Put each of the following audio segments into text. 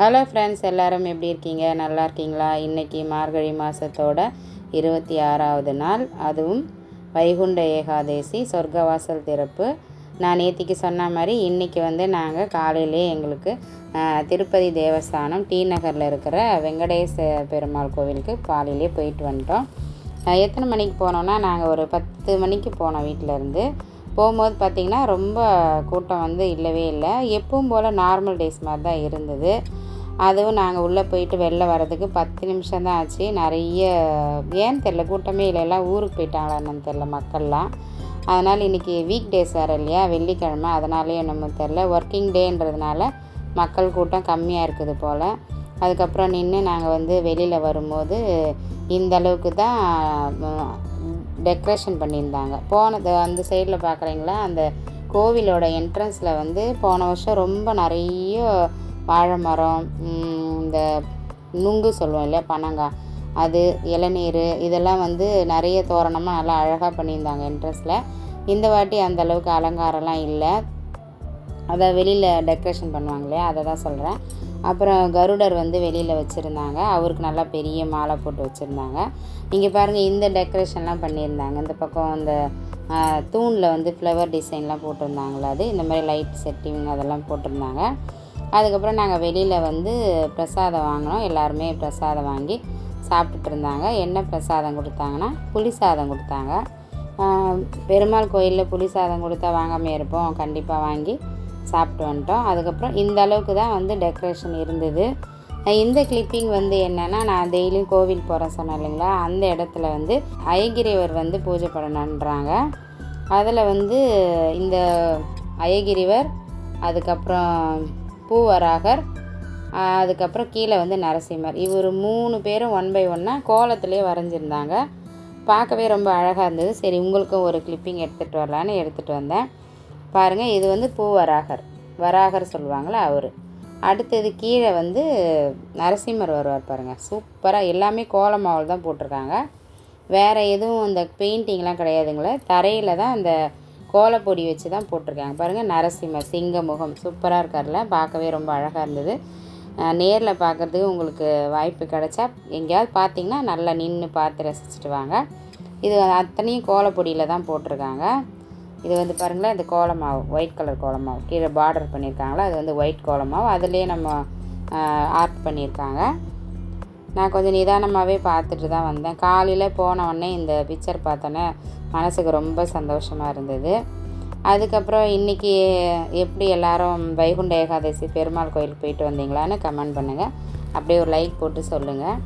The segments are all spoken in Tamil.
ஹலோ ஃப்ரெண்ட்ஸ் எல்லாரும் எப்படி இருக்கீங்க? நல்லா இருக்கீங்களா? இன்றைக்கி மார்கழி மாதத்தோட இருபத்தி ஆறாவது நாள். அதுவும் வைகுண்ட ஏகாதேசி சொர்க்கவாசல் திறப்பு. நான் நேத்திக்கு சொன்ன மாதிரி இன்றைக்கி வந்து நாங்கள் காலையிலே எங்களுக்கு திருப்பதி தேவஸ்தானம் டி நகரில் இருக்கிற வெங்கடேச பெருமாள் கோவிலுக்கு காலையிலே போயிட்டு வந்துட்டோம். எத்தனை மணிக்கு போனோன்னா நாங்கள் ஒரு பத்து மணிக்கு போனோம் வீட்டிலேருந்து போகும்போது பார்த்திங்கன்னா ரொம்ப கூட்டம் வந்து இல்லவே இல்லை. எப்பவும் போல் நார்மல் டேஸ் மாதிரி தான் இருந்தது. அதுவும் நாங்கள் உள்ளே போயிட்டு வெளில வரதுக்கு பத்து நிமிஷம் தான் ஆச்சு. நிறைய ஏன்னு தெரில கூட்டமே இல்லை. எல்லாம் ஊருக்கு போயிட்டாங்களா என்னன்னு தெரில மக்கள்லாம். அதனால் இன்றைக்கி வீக் டேஸ் வேறு இல்லையா? வெள்ளிக்கிழமை. அதனாலே என்னமோ தெரில ஒர்க்கிங் டேன்றதுனால மக்கள் கூட்டம் கம்மியாக இருக்குது போல். அதுக்கப்புறம் நின்று நாங்கள் வந்து வெளியில் வரும்போது இந்த அளவுக்கு தான் டெக்கரேஷன் பண்ணியிருந்தாங்க. போனது அந்த சைடில் பார்க்குறீங்களா அந்த கோவிலோட என்ட்ரன்ஸில் வந்து போன வருஷம் ரொம்ப நிறைய வாழை மரம் இந்த நுங்கு சொல்லுவோம் இல்லையா பனங்காய் அது இளநீர் இதெல்லாம் வந்து நிறைய தோரணமாக நல்லா அழகாக பண்ணியிருந்தாங்க என்ட்ரன்ஸில் இந்த வாட்டி அந்த அளவுக்கு அலங்காரம்லாம் இல்லை. அதை வெளியில் டெக்கரேஷன் பண்ணுவாங்க இல்லையா அதை தான் சொல்கிறேன் அப்புறம் கருடர் வந்து வெளியில் வச்சுருந்தாங்க. அவருக்கு நல்லா பெரிய மாலை போட்டு வச்சுருந்தாங்க. இங்கே பாருங்கள் இந்த டெக்கரேஷன்லாம் பண்ணியிருந்தாங்க. இந்த பக்கம் இந்த தூணில் வந்து ஃப்ளவர் டிசைன்லாம் போட்டிருந்தாங்களா அது. இந்த மாதிரி லைட் செட்டிங் அதெல்லாம் போட்டிருந்தாங்க. அதுக்கப்புறம் நாங்கள் வெளியில் வந்து பிரசாதம் வாங்கினோம் எல்லாருமே பிரசாதம் வாங்கி சாப்பிட்டுட்டு இருந்தாங்க. என்ன பிரசாதம் கொடுத்தாங்கன்னா புளி சாதம் கொடுத்தாங்க. பெருமாள் கோயிலில் புளி சாதம் கொடுத்தா வாங்காமல் இருப்போம். கண்டிப்பாக வாங்கி சாப்பிட்டு வந்துட்டோம். அதுக்கப்புறம் இந்த அளவுக்கு தான் வந்து டெக்கரேஷன் இருந்தது. இந்த கிளிப்பிங் வந்து என்னென்னா நான் டெய்லியும் கோவில் போகிறேன் சொன்னேன் இல்லைங்களா? அந்த இடத்துல வந்து அயகிரிவர் வந்து பூஜை பண்ணணுன்றாங்க. அதில் வந்து இந்த அயகிரிவர் அதுக்கப்புறம் பூவராகர் அதுக்கப்புறம் கீழே வந்து நரசிம்மர். இவர் மூணு பேரும் ஒன் பை ஒன்னாக கோலத்திலே வரைஞ்சிருந்தாங்க. பார்க்கவே ரொம்ப அழகாக இருந்தது. சரி உங்களுக்கும் ஒரு கிளிப்பிங் எடுத்துகிட்டு வரலான்னு எடுத்துகிட்டு வந்தேன். பாருங்கள் இது வந்து பூவராகர். வராகர் சொல்லுவாங்களே அவர். அடுத்தது கீழே வந்து நரசிம்மர் வருவார் பாருங்கள் சூப்பராக எல்லாமே கோலமாவில் தான் போட்டிருக்காங்க. வேறு எதுவும் இந்த பெயிண்டிங்லாம் கிடையாதுங்களே. தரையில் தான் அந்த கோலப்பொடி வச்சு தான் போட்டிருக்காங்க. பாருங்கள் நரசிம்ம சிங்க முகம் சூப்பராக இருக்கார்ல பார்க்கவே ரொம்ப அழகாக இருந்தது. நேரில் பார்க்குறதுக்கு உங்களுக்கு வாய்ப்பு கிடைச்சா எங்கேயாவது பார்த்தீங்கன்னா நல்லா நின்று பார்த்து ரசிச்சுட்டு வாங்க. இது அத்தனையும் கோலப்பொடியில் தான் போட்டிருக்காங்க. இது வந்து பாருங்களேன் இந்த கோலமாவு ஒயிட் கலர் கோலமாவு. கீழே பார்டர் பண்ணியிருக்காங்களா? அது வந்து ஒயிட் கோலமாவு. அதுலேயே நம்ம ஆர்ட் பண்ணியிருக்காங்க. நான் கொஞ்சம் நிதானமாகவே பார்த்துட்டு தான் வந்தேன். காலையில் போன உடனே இந்த பிக்சர் பார்த்தோன்னே மனசுக்கு ரொம்ப சந்தோஷமாக இருந்தது. அதுக்கப்புறம் இன்றைக்கி எப்படி எல்லாரும் வைகுண்ட ஏகாதசி பெருமாள் கோயிலுக்கு போயிட்டு வந்தீங்களான்னு கமெண்ட் பண்ணுங்கள் அப்படியே ஒரு லைக் போட்டு சொல்லுங்கள்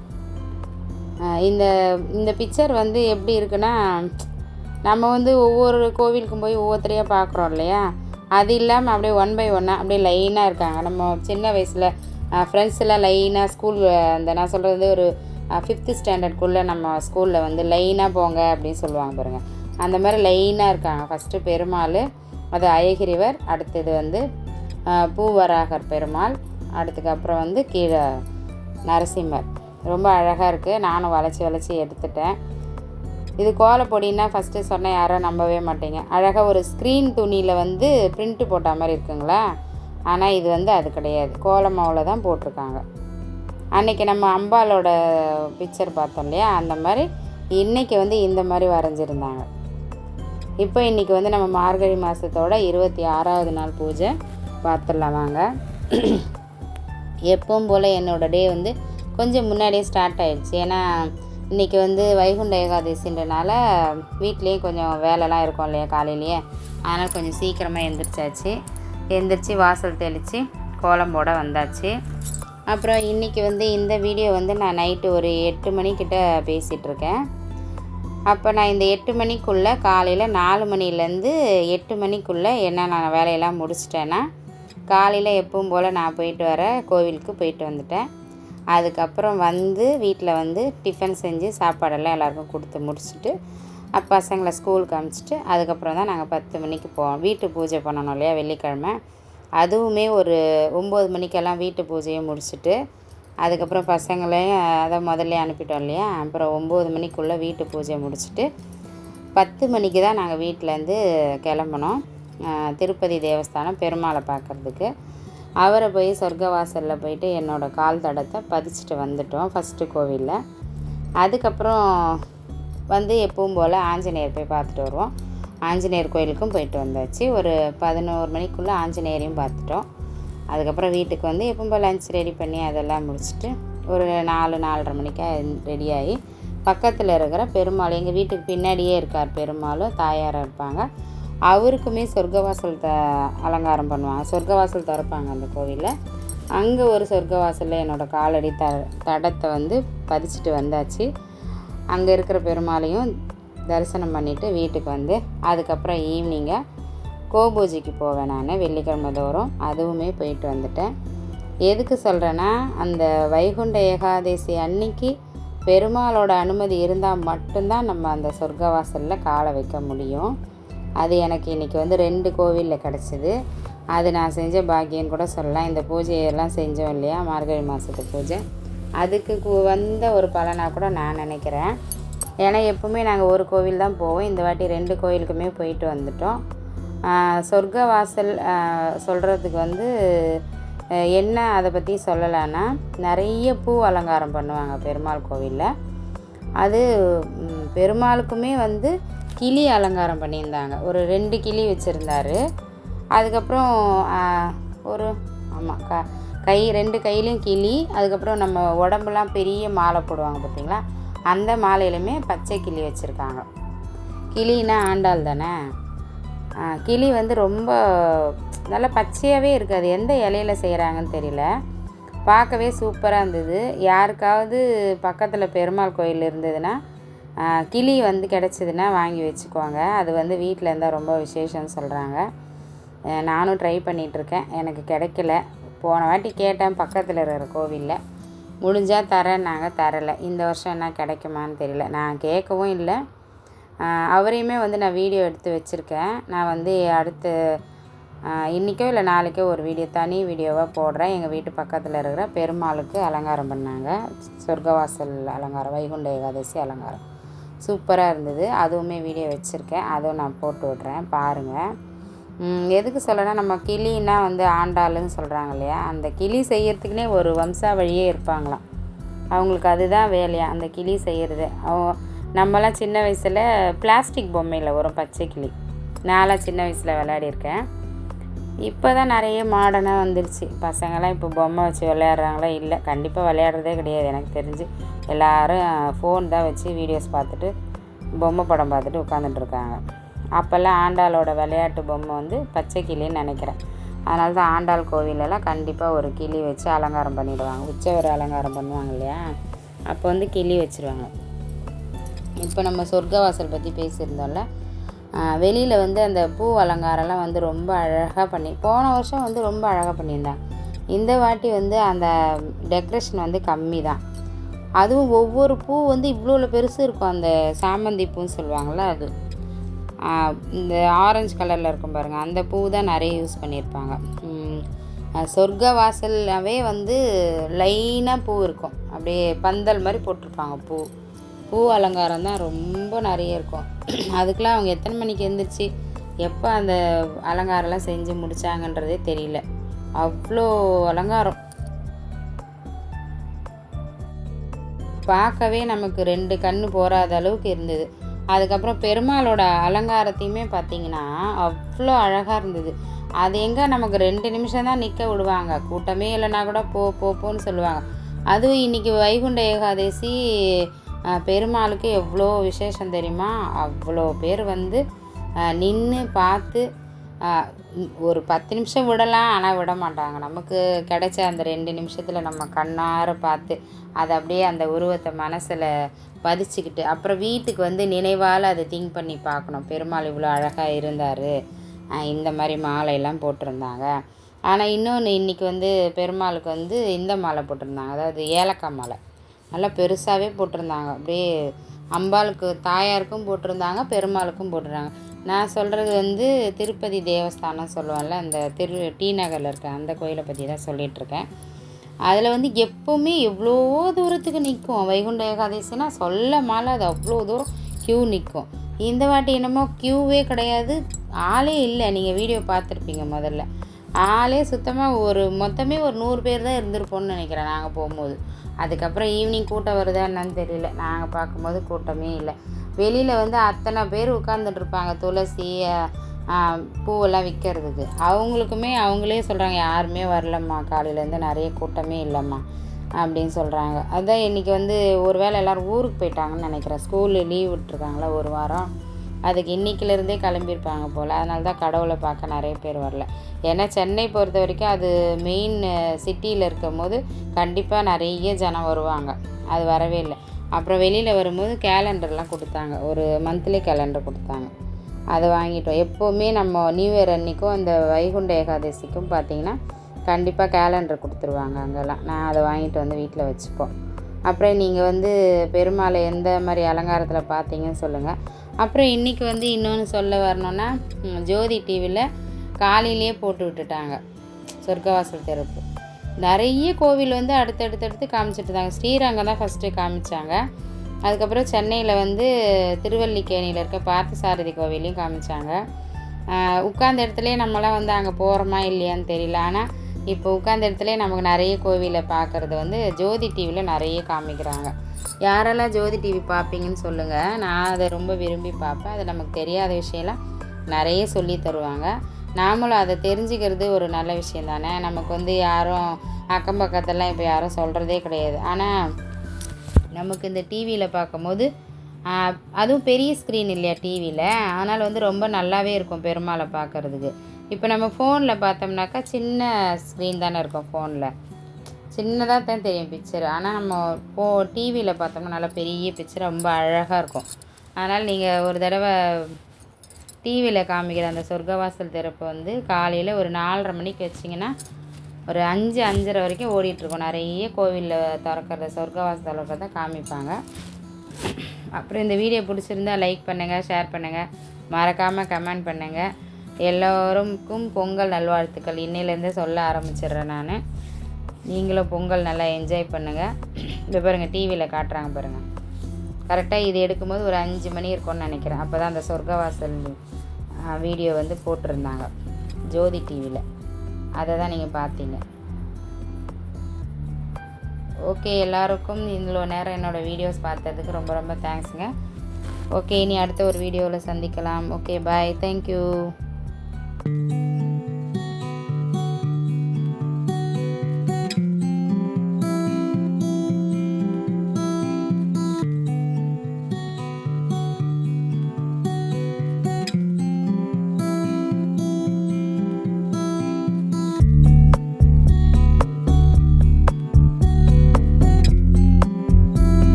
இந்த இந்த பிக்சர் வந்து எப்படி இருக்குன்னா நம்ம வந்து ஒவ்வொரு கோவிலுக்கும் போய் ஒவ்வொருத்தரையாக பார்க்குறோம் இல்லையா? அது இல்லாமல் அப்படியே ஒன் பை ஒன்னாக அப்படியே லைனாக இருக்காங்க. நம்ம சின்ன வயசில் ஃப்ரெண்ட்ஸ் எல்லாம் லைனாக ஸ்கூல் அந்த நான் சொல்கிறது ஒரு ஃபிஃப்த்து ஸ்டாண்டர்ட்குள்ளே நம்ம ஸ்கூலில் வந்து லைனாக போங்க அப்படின்னு சொல்லுவாங்க பாருங்கள் அந்த மாதிரி லைனாக இருக்காங்க. ஃபஸ்ட்டு பெருமாள் அது அயகிரிவர் அடுத்தது வந்து பூவராகர் பெருமாள் அடுத்துக்கு அப்புறம் வந்து கீழே நரசிம்மர். ரொம்ப அழகாக இருக்குது நானும் வளைச்சி வளைச்சி எடுத்துட்டேன். இது கோலப்பொடின்னா ஃபஸ்ட்டு சொன்னால் யாரும் நம்பவே மாட்டேங்க. அழகாக ஒரு ஸ்க்ரீன் துணியில் வந்து பிரிண்ட்டு போட்ட மாதிரி இருக்குங்களா? ஆனால் இது வந்து அது கிடையாது. கோலமாவில் தான் போட்டிருக்காங்க. அன்னைக்கு நம்ம அம்பாலோட பிக்சர் பார்த்தோம் இல்லையா? அந்த மாதிரி இன்னைக்கு வந்து இந்த மாதிரி வரைஞ்சிருந்தாங்க. இப்போ இன்றைக்கி வந்து நம்ம மார்கழி மாதத்தோட இருபத்தி ஆறாவது நாள் பூஜை பார்த்துடலாம் வாங்க. எப்பவும் போல் என்னோட டே வந்து கொஞ்சம் முன்னாடியே ஸ்டார்ட் ஆகிடுச்சு ஏன்னா இன்றைக்கி வந்து வைகுண்ட ஏகாதசின்றனால வீட்லேயும் கொஞ்சம் வேலைலாம் இருக்கும் இல்லையா காலையிலேயே? அதனால் கொஞ்சம் சீக்கிரமாக எழுந்திரிச்சாச்சு எந்திரிச்சு வாசல் தெளித்து கோலம் போட வந்தாச்சு. அப்புறம் இன்றைக்கி வந்து இந்த வீடியோ வந்து நான் நைட்டு ஒரு எட்டு மணிக்கிட்ட பேசிகிட்ருக்கேன் அப்போ நான் இந்த எட்டு மணிக்குள்ளே காலையில் நாலு மணிலேருந்து எட்டு மணிக்குள்ளே என்ன நான் வேலையெல்லாம் முடிச்சிட்டேன்னா காலையில் எப்பவும் போல் நான் போயிட்டு வர கோவிலுக்கு போயிட்டு வந்துட்டேன். அதுக்கப்புறம் வந்து வீட்டில் வந்து டிஃபன் செஞ்சு சாப்பாடெல்லாம் எல்லாருக்கும் கொடுத்து முடிச்சுட்டு அப்ப பசங்களை ஸ்கூலுக்கு அனுப்பிச்சிட்டு அதுக்கப்புறம் தான் நாங்கள் பத்து மணிக்கு போவோம். வீட்டு பூஜை பண்ணணும் இல்லையா வெள்ளிக்கிழமை. அதுவுமே ஒரு ஒம்பது மணிக்கெல்லாம் வீட்டு பூஜையை முடிச்சுட்டு அதுக்கப்புறம் பசங்களையும் அதை முதல்ல அனுப்பிட்டோம் இல்லையா அப்புறம் ஒம்பது மணிக்குள்ளே வீட்டு பூஜையை முடிச்சுட்டு பத்து மணிக்கு தான் நாங்கள் வீட்டிலேருந்து கிளம்புனோம். திருப்பதி தேவஸ்தானம் பெருமாளை பார்க்குறதுக்கு. அவரை போய் சொர்க்கவாசலில் போயிட்டு என்னோடய கால் தடத்தை பதிச்சுட்டு வந்துட்டோம் ஃபஸ்ட்டு கோவிலில். அதுக்கப்புறம் வந்து எப்பவும் போல் ஆஞ்சநேயர் போய் பார்த்துட்டு வருவோம். ஆஞ்சநேயர் கோயிலுக்கும் போயிட்டு வந்தாச்சு. ஒரு பதினோரு மணிக்குள்ளே ஆஞ்சநேயரையும் பார்த்துட்டோம். அதுக்கப்புறம் வீட்டுக்கு வந்து எப்பவும் போல் லஞ்ச் ரெடி பண்ணி அதெல்லாம் முடிச்சுட்டு ஒரு நாலு நாலரை மணிக்காக ரெடியாகி பக்கத்தில் இருக்கிற பெருமாள் எங்கள் வீட்டுக்கு பின்னாடியே இருக்கார் பெருமாளும் தாயாராக இருப்பாங்க. அவருக்குமே சொர்க்கவாசல் த அலங்காரம் பண்ணுவாங்க. சொர்க்கவாசல் திறப்பாங்க அந்த கோவிலில். அங்கே ஒரு சொர்க்கவாசலில் என்னோடய காலடி த தடத்தை வந்து பதிச்சுட்டு வந்தாச்சு. அங்கே இருக்கிற பெருமாளையும் தரிசனம் பண்ணிவிட்டு வீட்டுக்கு வந்து அதுக்கப்புறம் ஈவினிங்காக கோபூஜைக்கு போவேன் நான் வெள்ளிக்கிழமை தோறும். அதுவுமே போயிட்டு வந்துட்டேன். எதுக்கு சொல்கிறேன்னா அந்த வைகுண்ட ஏகாதசி அன்னைக்கு பெருமாளோட அனுமதி இருந்தால் மட்டும்தான் நம்ம அந்த சொர்க்கவாசலில் காலை வைக்க முடியும். அது எனக்கு இன்றைக்கி வந்து ரெண்டு கோவிலில் கிடச்சிது. அது நான் செஞ்ச பாக்கியம் கூட சொல்லலாம். இந்த பூஜையெல்லாம் செஞ்சோம் இல்லையா? மார்கழி மாதத்து பூஜை. அதுக்கு வந்த ஒரு பலனாக கூட நான் நினைக்கிறேன். ஏன்னா எப்பவுமே நாங்கள் ஒரு கோவில் தான் போவோம். இந்த வாட்டி ரெண்டு கோவிலுக்குமே போயிட்டு வந்துட்டோம். சொர்க்க வாசல் சொல்கிறதுக்கு வந்து என்ன அதை பற்றி சொல்லலைன்னா நிறைய பூ அலங்காரம் பண்ணுவாங்க பெருமாள் கோவிலில். அது பெருமாளுக்குமே வந்து கிளி அலங்காரம் பண்ணியிருந்தாங்க. ஒரு ரெண்டு கிளி வச்சுருந்தாரு. அதுக்கப்புறம் ஒரு ஆமாம் கா கை ரெண்டு கையிலையும் கிளி அதுக்கப்புறம் நம்ம உடம்புலாம் பெரிய மாலை போடுவாங்க பார்த்திங்களா? அந்த மாலையிலுமே பச்சை கிளி வச்சுருக்காங்க. கிளின்னா ஆண்டாள் தானே? கிளி வந்து ரொம்ப நல்லா பச்சையாகவே இருக்காது. எந்த இலையில செய்கிறாங்கன்னு தெரியல. பார்க்கவே சூப்பராக இருந்தது. யாருக்காவது பக்கத்தில் பெருமாள் கோயில் இருந்ததுன்னா கிளி வந்து கிடச்சிதுன்னா வாங்கி வச்சுக்குவாங்க. அது வந்து வீட்டில் இருந்தால் ரொம்ப விசேஷம்னு சொல்கிறாங்க நானும் ட்ரை பண்ணிகிட்ருக்கேன் எனக்கு கிடைக்கல. போன வாட்டி கேட்டேன் பக்கத்தில் இருக்கிற கோவிலில். முடிஞ்சால் தரேன்னாங்க தரலை. இந்த வருஷம் என்ன கிடைக்குமான்னு தெரியல. நான் கேட்கவும் இல்லை. அவரையுமே வந்து நான் வீடியோ எடுத்து வச்சுருக்கேன். நான் வந்து அடுத்து இன்றைக்கோ இல்லை நாளைக்கோ ஒரு வீடியோ தனி வீடியோவாக போடுறேன். எங்கள் வீட்டு பக்கத்தில் இருக்கிற பெருமாளுக்கு அலங்காரம் பண்ணாங்க. சொர்க்கவாசல் அலங்காரம் வைகுண்ட ஏகாதசி அலங்காரம். சூப்பராக இருந்தது. அதுவுமே வீடியோ வச்சுருக்கேன். அதுவும் நான் போட்டு விட்றேன். பாருங்கள் எதுக்கு சொல்லனா நம்ம கிளின்னா வந்து ஆண்டாளுன்னு சொல்கிறாங்க இல்லையா? அந்த கிளி செய்யறதுக்குனே ஒரு வம்சாவழியே இருப்பாங்களாம். அவங்களுக்கு அதுதான் வேலையா அந்த கிளி செய்கிறது நம்மலாம் சின்ன வயசில் பிளாஸ்டிக் பொம்மையில் வரும் பச்சை கிளி. நான்லாம் சின்ன வயசில் விளையாடிருக்கேன் இப்போ தான் நிறைய மாடர்னாக வந்துருச்சு. பசங்களாம் இப்போ பொம்மை வச்சு விளையாடுறாங்களா? இல்லை கண்டிப்பாக விளையாடுறதே கிடையாது. எனக்கு தெரிஞ்சு எல்லோரும் ஃபோன் தான் வச்சு வீடியோஸ் பார்த்துட்டு பொம்மை படம் பார்த்துட்டு உட்காந்துட்டு இருக்காங்க. அப்போல்லாம் ஆண்டாளோட விளையாட்டு பொம்மை வந்து பச்சை கிளின்னு நினைக்கிறேன். அதனால தான் ஆண்டாள் கோவிலெல்லாம் கண்டிப்பாக ஒரு கிளி வச்சு அலங்காரம் பண்ணிவிடுவாங்க உச்சவர் அலங்காரம் பண்ணுவாங்க இல்லையா? அப்போ வந்து கிளி வச்சுருவாங்க. இப்போ நம்ம சொர்க்கவாசல் பற்றி பேசியிருந்தோம்ல வெளியில் வந்து அந்த பூ அலங்காரம்லாம் வந்து ரொம்ப அழகாக பண்ணி போன வருஷம் வந்து ரொம்ப அழகாக பண்ணியிருந்தாங்க இந்த வாட்டி வந்து அந்த டெக்கரேஷன் வந்து கம்மி தான். அதுவும் ஒவ்வொரு பூ வந்து இவ்வளோ பெருசு இருக்கும். அந்த சாமந்தி பூன்னு சொல்லுவாங்கள்ல அது. இந்த ஆரஞ்சு கலரில் இருக்கும் பாருங்கள் அந்த பூ தான் நிறைய யூஸ் பண்ணியிருப்பாங்க. சொர்க்க வாசல்லாவே வந்து லைனாக பூ இருக்கும். அப்படியே பந்தல் மாதிரி போட்டிருப்பாங்க பூ. பூ அலங்காரம் தான் ரொம்ப நிறைய இருக்கும். அதுக்கெலாம் அவங்க எத்தனை மணிக்கு எழுந்திரிச்சு எப்போ அந்த அலங்காரம்லாம் செஞ்சு முடிச்சாங்கன்றதே தெரியல. அவ்வளோ அலங்காரம். பார்க்கவே நமக்கு ரெண்டு கண்ணு போகாத அளவுக்கு இருந்தது. அதுக்கப்புறம் பெருமாளோட அலங்காரத்தையுமே பார்த்தீங்கன்னா அவ்வளோ அழகாக இருந்தது. அது எங்கே நமக்கு ரெண்டு நிமிஷம் தான் நிற்க விடுவாங்க. கூட்டமே இல்லைனா கூட போ போ போன்னு சொல்லுவாங்க. அதுவும் இன்றைக்கி வைகுண்ட ஏகாதசி பெருமாளுக்கு எவ்வளோ விசேஷம் தெரியுமா? அவ்வளோ பேர் வந்து நின்று பார்த்து ஒரு பத்து நிமிஷம் விடலாம் ஆனால் விட மாட்டாங்க நமக்கு கிடைச்ச அந்த ரெண்டு நிமிஷத்தில் நம்ம கண்ணார பார்த்து அதை அப்படியே அந்த உருவத்தை மனசில் பதிச்சுக்கிட்டு அப்புறம் வீட்டுக்கு வந்து நினைவால் அதை திங்க் பண்ணி பார்க்கணும். பெருமாள் இவ்வளோ அழகாக இருந்தார். இந்த மாதிரி மாலையெல்லாம் போட்டிருந்தாங்க. ஆனால் இன்னொன்று இன்றைக்கி வந்து பெருமாளுக்கு வந்து இந்த மாலை போட்டிருந்தாங்க. அதாவது ஏலக்காய் மாலை. நல்லா பெருசாகவே போட்டிருந்தாங்க. அப்படியே அம்பாளுக்கு தாயாருக்கும் போட்டிருந்தாங்க பெருமாளுக்கும் போட்டிருந்தாங்க. நான் சொல்கிறது வந்து திருப்பதி தேவஸ்தானம் சொல்லுவோம்ல அந்த திரு டி நகரில் இருக்க அந்த கோயிலை பற்றி தான் சொல்லிகிட்ருக்கேன் அதில் வந்து எப்போவுமே எவ்வளோ தூரத்துக்கு நிற்கும்? வைகுண்ட ஏகாதசினா சொல்ல மாலை அது அவ்வளோ தூரம் க்யூ நிற்கும். இந்த வாட்டி என்னமோ க்யூவே கிடையாது. ஆளே இல்லை. நீங்கள் வீடியோ பார்த்துருப்பீங்க முதல்ல. ஆளே சுத்தமாக ஒரு மொத்தமே ஒரு நூறு பேர் தான் இருந்திருப்போம்னு நினைக்கிறேன் நாங்கள் போகும்போது. அதுக்கப்புறம் ஈவினிங் கூட்டம் வருதா என்னன்னு தெரியல. நாங்கள் பார்க்கும்போது கூட்டமே இல்லை. வெளியில் வந்து அத்தனை பேர் உட்காந்துட்டு இருப்பாங்க துளசி பூவெல்லாம் விற்கிறதுக்கு அவங்களுக்குமே அவங்களே சொல்கிறாங்க யாருமே வரலம்மா. காலையிலேருந்து நிறைய கூட்டமே இல்லைம்மா. அப்படின்னு சொல்கிறாங்க அதான் இன்றைக்கி வந்து ஒரு வேளை எல்லோரும் ஊருக்கு போயிட்டாங்கன்னு நினைக்கிறேன். ஸ்கூலு லீவ் விட்டுருக்காங்களா ஒரு வாரம். அதுக்கு இன்னைக்கிலேருந்தே கிளம்பியிருப்பாங்க போல். அதனால தான் கடவுளை பார்க்க நிறைய பேர் வரல. ஏன்னா சென்னை பொறுத்த வரைக்கும் அது மெயின் சிட்டியில் இருக்கும் போது கண்டிப்பாக நிறைய ஜனம் வருவாங்க. அது வரவே இல்லை. அப்புறம் வெளியில் வரும்போது கேலண்டர்லாம் கொடுத்தாங்க. ஒரு மந்த்லி கேலண்டர் கொடுத்தாங்க. அதை வாங்கிட்டோம். எப்போவுமே நம்ம நியூ இயர் அன்றைக்கும் அந்த வைகுண்ட ஏகாதசிக்கும் பார்த்தீங்கன்னா கண்டிப்பாக கேலண்டர் கொடுத்துருவாங்க அங்கெல்லாம். நான் அதை வாங்கிட்டு வந்து வீட்டில் வச்சுப்போம். அப்புறம் நீங்கள் வந்து பெருமாளை எந்த மாதிரி அலங்காரத்தில் பார்த்தீங்கன்னு சொல்லுங்கள் அப்புறம் இன்றைக்கி வந்து இன்னொன்று சொல்ல வரணுன்னா ஜோதி டிவியில் காலையிலேயே போட்டு விட்டுட்டாங்க. சொர்க்கவாசல் திறப்பு. நிறைய கோவில் வந்து அடுத்தடுத்தடுத்து காமிச்சிட்டு இருந்தாங்க ஸ்ரீரங்கம் தான் ஃபஸ்ட்டு காமிச்சாங்க. அதுக்கப்புறம் சென்னையில் வந்து திருவல்லிக்கேணியில் இருக்க பார்த்தசாரதி கோவிலையும் காமிச்சாங்க. உட்காந்த உட்கார்ந்த நம்மளாம் வந்து அங்கே போகிறோமா இல்லையான்னு தெரியல. ஆனால் இப்போ உட்கார்ந்த இடத்துலயே நமக்கு நிறைய கோவிலை பார்க்குறது வந்து ஜோதி டிவியில் நிறைய காமிக்கிறாங்க. யாரெல்லாம் ஜோதி டிவி பார்ப்பீங்கன்னு சொல்லுங்கள் நான் அதை ரொம்ப விரும்பி பார்ப்பேன். அது நமக்கு தெரியாத விஷயம்லாம் நிறைய சொல்லி தருவாங்க. நாமளும் அதை தெரிஞ்சுக்கிறது ஒரு நல்ல விஷயம் தானே? நமக்கு வந்து யாரும் அக்கம் பக்கத்தெல்லாம் இப்போ யாரும் சொல்கிறதே கிடையாது. ஆனால் நமக்கு இந்த டிவியில் பார்க்கும்போது அதுவும் பெரிய ஸ்க்ரீன் இல்லையா டிவியில் அதனால் வந்து ரொம்ப நல்லாவே இருக்கும் பெருமாளை பார்க்கறதுக்கு. இப்போ நம்ம ஃபோனில் பார்த்தோம்னாக்கா சின்ன ஸ்க்ரீன் தானே இருக்கும் ஃபோனில் சின்னதாக தான் தெரியும் பிக்சர் ஆனால் நம்ம ஃபோ டிவியில் பார்த்தோம்னா நல்லா பெரிய பிக்சர் ரொம்ப அழகாக இருக்கும். அதனால் நீங்கள் ஒரு தடவை டிவியில் காமிக்கிற அந்த சொர்க்கவாசல் திறப்பு வந்து காலையில் ஒரு நாலரை மணிக்கு வச்சிங்கன்னா ஒரு அஞ்சு அஞ்சரை வரைக்கும் ஓடிட்டுருக்கோம். நிறைய கோவிலில் திறக்கிறத சொர்க்கவாசல் திறக்கிறத காமிப்பாங்க. அப்புறம் இந்த வீடியோ பிடிச்சிருந்தா லைக் பண்ணுங்கள் ஷேர் பண்ணுங்கள் மறக்காமல் கமெண்ட் பண்ணுங்கள் எல்லோருக்கும் பொங்கல் நல்வாழ்த்துக்கள். இன்னையிலேருந்தே சொல்ல ஆரம்பிச்சிடுறேன் நான். நீங்களும் பொங்கல் நல்லா என்ஜாய் பண்ணுங்கள் இப்போ பாருங்கள் டிவியில் காட்டுறாங்க பாருங்கள் கரெக்டாக இது எடுக்கும்போது ஒரு அஞ்சு மணி இருக்கும்னு நினைக்கிறேன். அப்போ தான் அந்த சொர்க்கவாசல் வீடியோ வந்து போட்டிருந்தாங்க. ஜோதி டிவியில் அதை தான் நீங்கள் பார்த்தீங்க. ஓகே எல்லாருக்கும் இவ்வளோ நேரம் என்னோடய வீடியோஸ் பார்த்ததுக்கு ரொம்ப ரொம்ப தேங்க்ஸுங்க ஓகே இனி அடுத்த ஒரு வீடியோவில் சந்திக்கலாம். Okay bye thank you